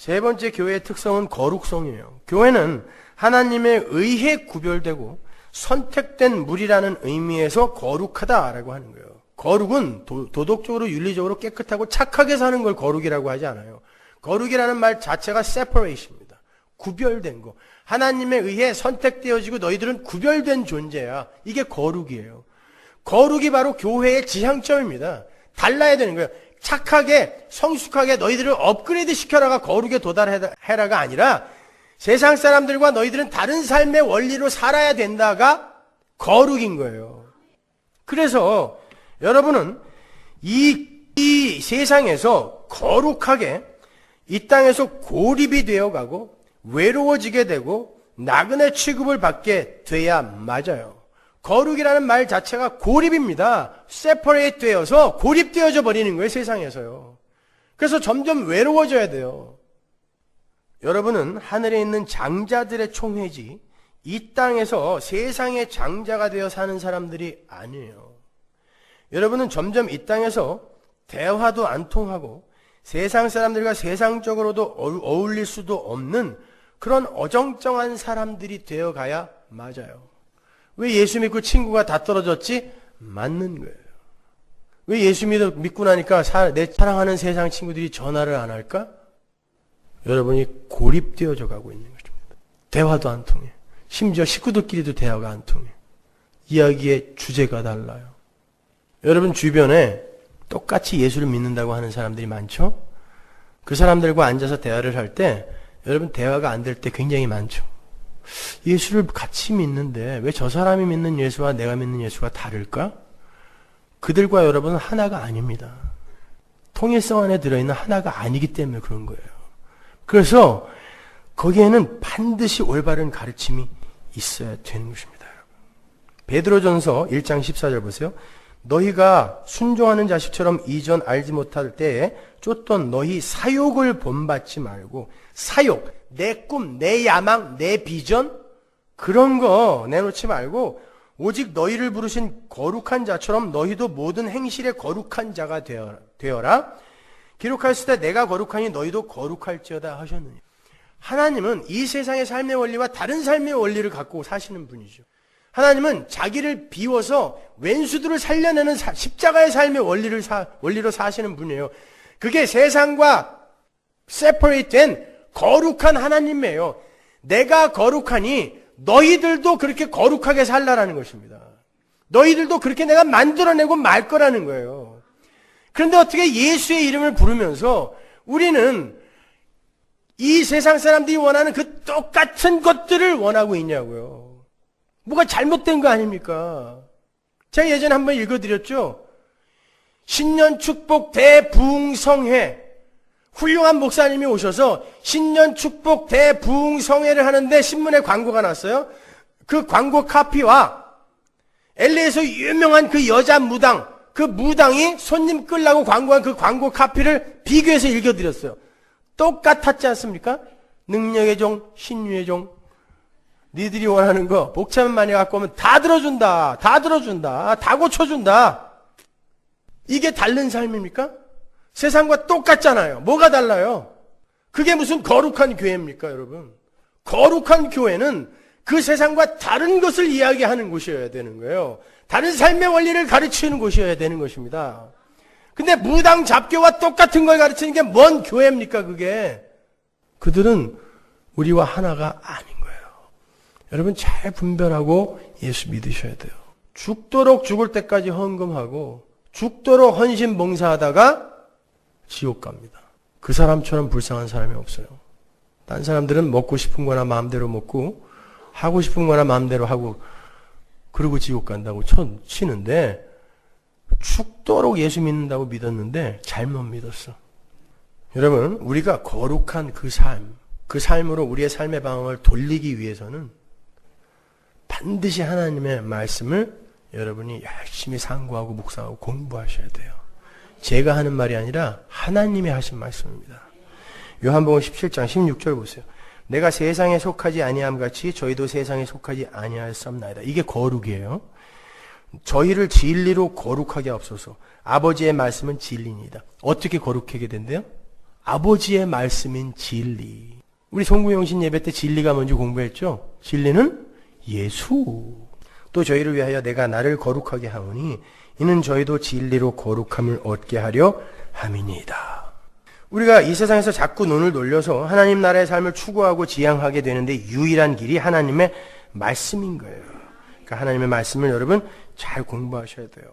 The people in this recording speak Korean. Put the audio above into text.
세 번째 교회의 특성은 거룩성이에요. 교회는 하나님의 의해 구별되고 선택된 물이라는 의미에서 거룩하다라고 하는 거예요. 거룩은 도, 도덕적으로 윤리적으로 깨끗하고 착하게 사는 걸 거룩이라고 하지 않아요. 거룩이라는 말 자체가 separation입니다. 구별된 거. 하나님에 의해 선택되어지고 너희들은 구별된 존재야. 이게 거룩이에요. 거룩이 바로 교회의 지향점입니다. 달라야 되는 거예요. 착하게, 성숙하게 너희들을 업그레이드 시켜라가 거룩에 도달해라가 아니라 세상 사람들과 너희들은 다른 삶의 원리로 살아야 된다가 거룩인 거예요. 그래서 여러분은 이, 이 세상에서 거룩하게 이 땅에서 고립이 되어 가고 외로워지게 되고 나그네 취급을 받게 돼야 맞아요. 거룩이라는 말 자체가 고립입니다. separate 되어서 고립되어져 버리는 거예요, 세상에서요. 그래서 점점 외로워져야 돼요. 여러분은 하늘에 있는 장자들의 총회지 이 땅에서 세상의 장자가 되어 사는 사람들이 아니에요. 여러분은 점점 이 땅에서 대화도 안 통하고 세상 사람들과 세상적으로도 어울릴 수도 없는 그런 어정쩡한 사람들이 되어 가야 맞아요. 왜 예수 믿고 친구가 다 떨어졌지? 맞는 거예요. 왜 예수 믿고 나니까 내 사랑하는 세상 친구들이 전화를 안 할까? 여러분이 고립되어져 가고 있는 것입니다. 대화도 안 통해. 심지어 식구들끼리도 대화가 안 통해. 이야기의 주제가 달라요. 여러분 주변에 똑같이 예수를 믿는다고 하는 사람들이 많죠? 그 사람들과 앉아서 대화를 할 때 여러분 대화가 안 될 때 굉장히 많죠. 예수를 같이 믿는데 왜 저 사람이 믿는 예수와 내가 믿는 예수가 다를까? 그들과 여러분은 하나가 아닙니다. 통일성 안에 들어있는 하나가 아니기 때문에 그런 거예요. 그래서 거기에는 반드시 올바른 가르침이 있어야 되는 것입니다. 베드로전서 1장 14절 보세요. 너희가 순종하는 자식처럼 이전 알지 못할 때에 쫓던 너희 사욕을 본받지 말고 사욕, 내 꿈, 내 야망, 내 비전 그런 거 내놓지 말고 오직 너희를 부르신 거룩한 자처럼 너희도 모든 행실에 거룩한 자가 되어라. 기록하였을 때 내가 거룩하니 너희도 거룩할지어다 하셨느니. 하나님은 이 세상의 삶의 원리와 다른 삶의 원리를 갖고 사시는 분이죠. 하나님은 자기를 비워서 왼수들을 살려내는 십자가의 삶의 원리를 사, 원리로 사시는 분이에요. 그게 세상과 세퍼레이트 된 거룩한 하나님이에요. 내가 거룩하니 너희들도 그렇게 거룩하게 살라라는 것입니다. 너희들도 그렇게 내가 만들어내고 말 거라는 거예요. 그런데 어떻게 예수의 이름을 부르면서 우리는 이 세상 사람들이 원하는 그 똑같은 것들을 원하고 있냐고요. 뭐가 잘못된 거 아닙니까? 제가 예전에 한번 읽어드렸죠? 신년 축복 대부흥성회. 훌륭한 목사님이 오셔서 신년 축복 대부흥 성회를 하는데 신문에 광고가 났어요. 그 광고 카피와 LA에서 유명한 그 여자 무당, 그 무당이 손님 끌라고 광고한 그 광고 카피를 비교해서 읽어드렸어요. 똑같았지 않습니까? 능력의 종, 신유의 종, 니들이 원하는 거 복차만 많이 갖고 오면 다 들어준다. 다 들어준다. 다 고쳐준다. 이게 다른 삶입니까? 세상과 똑같잖아요. 뭐가 달라요? 그게 무슨 거룩한 교회입니까, 여러분? 거룩한 교회는 그 세상과 다른 것을 이야기하는 곳이어야 되는 거예요. 다른 삶의 원리를 가르치는 곳이어야 되는 것입니다. 근데 무당 잡교와 똑같은 걸 가르치는 게 뭔 교회입니까, 그게? 그들은 우리와 하나가 아닌 여러분 잘 분별하고 예수 믿으셔야 돼요. 죽도록 죽을 때까지 헌금하고 죽도록 헌신 봉사하다가 지옥 갑니다. 그 사람처럼 불쌍한 사람이 없어요. 딴 사람들은 먹고 싶은 거나 마음대로 먹고 하고 싶은 거나 마음대로 하고 그러고 지옥 간다고 치는데 죽도록 예수 믿는다고 믿었는데 잘못 믿었어. 여러분, 우리가 거룩한 그 삶, 그 삶으로 우리의 삶의 방향을 돌리기 위해서는 반드시 하나님의 말씀을 여러분이 열심히 상고하고 묵상하고 공부하셔야 돼요. 제가 하는 말이 아니라 하나님이 하신 말씀입니다. 요한복음 17장 16절 보세요. 내가 세상에 속하지 아니함 같이 저희도 세상에 속하지 아니하였습나이다. 이게 거룩이에요. 저희를 진리로 거룩하게 없어서 아버지의 말씀은 진리니다. 어떻게 거룩하게 된대요? 아버지의 말씀인 진리. 우리 송구영신 예배 때 진리가 뭔지 공부했죠? 진리는 예수. 또 저희를 위하여 내가 나를 거룩하게 하오니 이는 저희도 진리로 거룩함을 얻게 하려 함이니이다. 우리가 이 세상에서 자꾸 눈을 돌려서 하나님 나라의 삶을 추구하고 지향하게 되는데 유일한 길이 하나님의 말씀인 거예요. 그러니까 하나님의 말씀을 여러분 잘 공부하셔야 돼요.